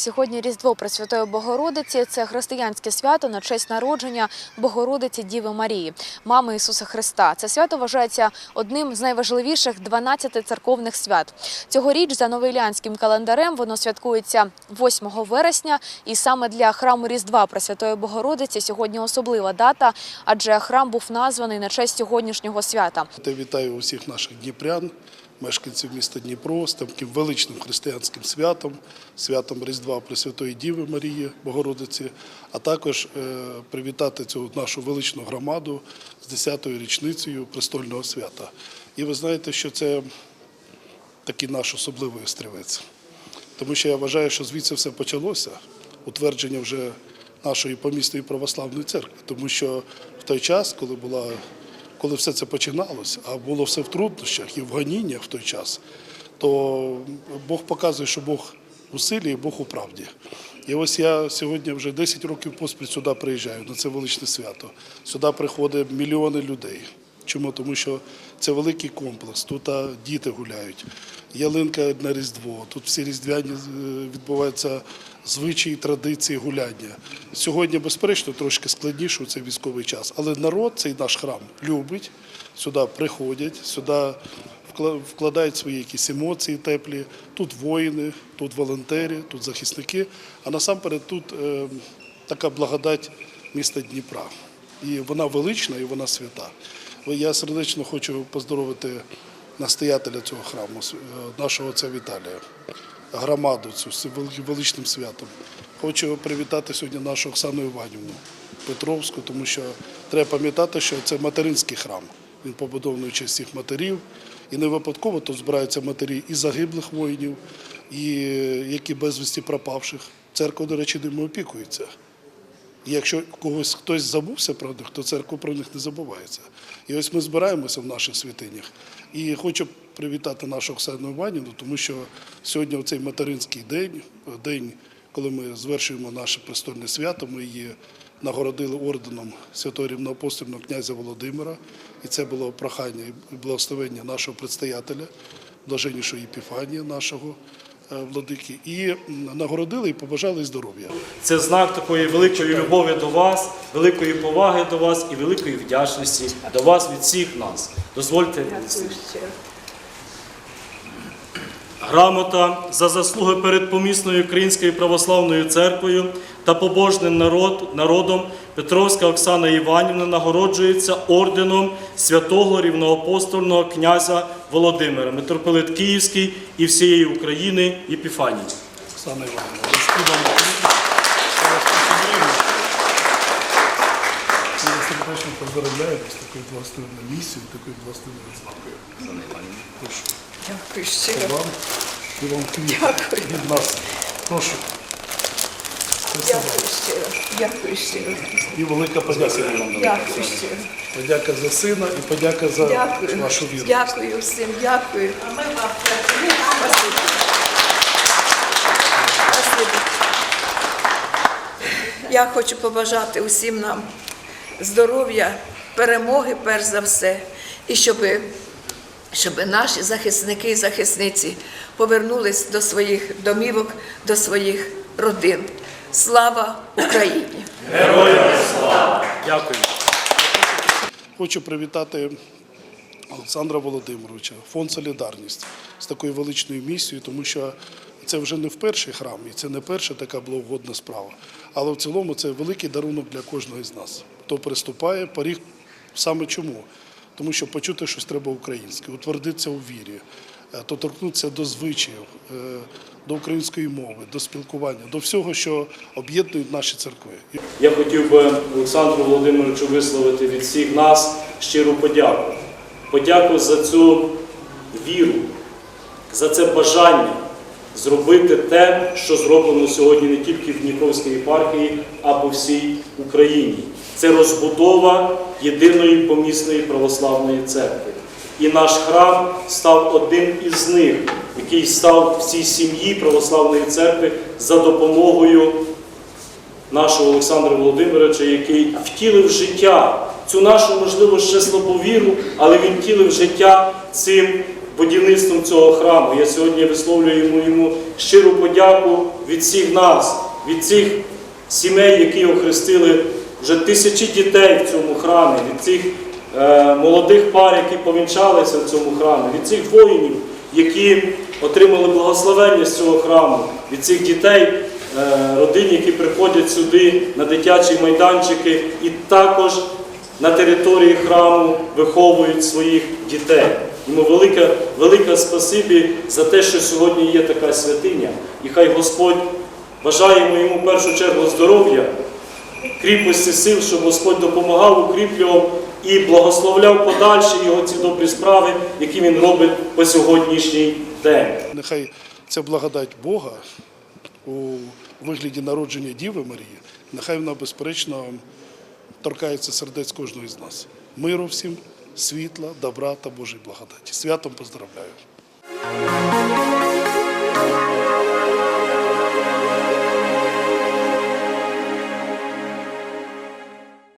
сьогодні Різдво Пресвятої Богородиці це християнське свято на честь народження Богородиці Діви Марії, мами Ісуса Христа. Це свято вважається одним з найважливіших 12 церковних свят. Цьогоріч за новоілянським календарем воно святкується 8 вересня, і саме для храму Різдва Пресвятої Богородиці сьогодні особлива дата, адже храм був названий на честь сьогоднішнього свята. Вітаю усіх наших дніпрян, мешканців міста Дніпро з таким величним християнським святом, святом Різдва Пресвятої Діви Марії Богородиці, а також е, привітати цю нашу величну громаду з 10-ю річницею престольного свята. І ви знаєте, що це такий наш особливий острівець. Тому що я вважаю, що звідси все почалося, утвердження вже нашої помісної православної церкви. Тому що в той час, коли була, коли все це починалося, а було все в труднощах і в ганіннях в той час, то Бог показує, що Бог у силі і Бог у правді. І ось я сьогодні вже 10 років поспіль сюди приїжджаю на це величне свято. Сюди приходять мільйони людей. Чому? Тому що це великий комплекс. Тут діти гуляють, ялинка на Різдво. Тут всі різдвяні е, відбуваються звичаї, традиції гуляння. Сьогодні, безперечно, трошки складніше у цей військовий час. Але народ, цей наш храм, любить, сюди приходять, сюди вкладають свої якісь емоції теплі. Тут воїни, тут волонтери, тут захисники. А насамперед тут е, така благодать міста Дніпра. І вона велична, і вона свята. Я сердечно хочу поздоровити настоятеля цього храму, е, нашого отця Віталія, громаду цю з величним святом. Хочу привітати сьогодні нашу Оксану Іванівну Петровську, тому що треба пам'ятати, що це материнський храм. Він побудований честь всіх матерів. І не випадково тут збираються матері і загиблих воїнів, і е, які безвісті пропавших. Церква, до речі, ними опікується. Якщо когось хтось забувся про них, то церква про них не забувається. І ось ми збираємося в наших святинях. І хочу привітати нашу Оксану Іванівну, тому що сьогодні в цей материнський день, день, коли ми звершуємо наше престольне свято, ми її нагородили орденом святого рівноапостольного князя Володимира. І це було прохання і благословення нашого предстоятеля, блаженнішого Єпіфанія нашого е, владики. І нагородили і побажали здоров'я. Це знак такої великої любові до вас, великої поваги до вас і великої вдячності до вас від всіх нас. Дозвольте грамота за заслуги перед помісною Українською православною церквою та побожним народ, народом Петровська Оксана Іванівна нагороджується орденом святого рівноапостольного князя Володимира, митрополит Київський і всієї України Єпіфанії. Оксана Івановна, розповідала. Я вас поздравляю. Вас з такою благословенною місією, такою благословенною знакою. Оксана Іванівна, прошу. Дякую щиро. вам і вам від нас. Прошу. Дякую щиро. Дякую щиро. І велика подяка вам. Дякую щиро. Подяка за сина і подяка за Дякую. вашу віру. Дякую всім. Дякую. Спасибо. Спасибо. Я хочу побажати усім нам здоров'я, перемоги, перш за все, і щоб, щоб наші захисники і захисниці повернулись до своїх домівок, до своїх родин. Слава Україні! Героям слава! Дякую. Хочу привітати Олександра Володимировича, фонд Солідарність з такою величною місією, тому що це вже не в перший храм, і це не перша така благогодна справа. Але в цілому це великий дарунок для кожного із нас. Хто приступає, поріг саме чому? Тому що почути щось треба українське, утвердитися у вірі, то торкнутися до звичаїв, е, до української мови, до спілкування, до всього, що об'єднує наші церкви. Я хотів би Олександру Володимировичу висловити від всіх нас щиру подяку. Подяку за цю віру, за це бажання зробити те, що зроблено сьогодні не тільки в Дніпровській єпархії, а по всій Україні. Це розбудова єдиної помісної православної церкви. І наш храм став одним із них, який став в цій сім'ї православної церкви за допомогою нашого Олександра Володимировича, який втілив життя цю нашу, можливо, ще слабовіру, але він втілив життя цим будівництвом цього храму. Я сьогодні висловлюю йому, щиру подяку від всіх нас, від цих сімей, які охрестили вже тисячі дітей в цьому храмі, від цих молодих пар, які повінчалися в цьому храмі, від цих воїнів, які отримали благословення з цього храму, від цих дітей, е, родин, які приходять сюди на дитячі майданчики, і також на території храму виховують своїх дітей. Йому велике, велике спасибі за те, що сьогодні є така святиня. І хай Господь бажаємо йому в першу чергу здоров'я, кріпості сил, щоб Господь допомагав, укріплював і благословляв подальші його ці добрі справи, які він робить по сьогоднішній день. Нехай ця благодать Бога у вигляді народження Діви Марії, нехай вона безперечно торкається сердець кожного з нас. Миру всім, світла, добра та Божої благодаті. Святом поздравляю!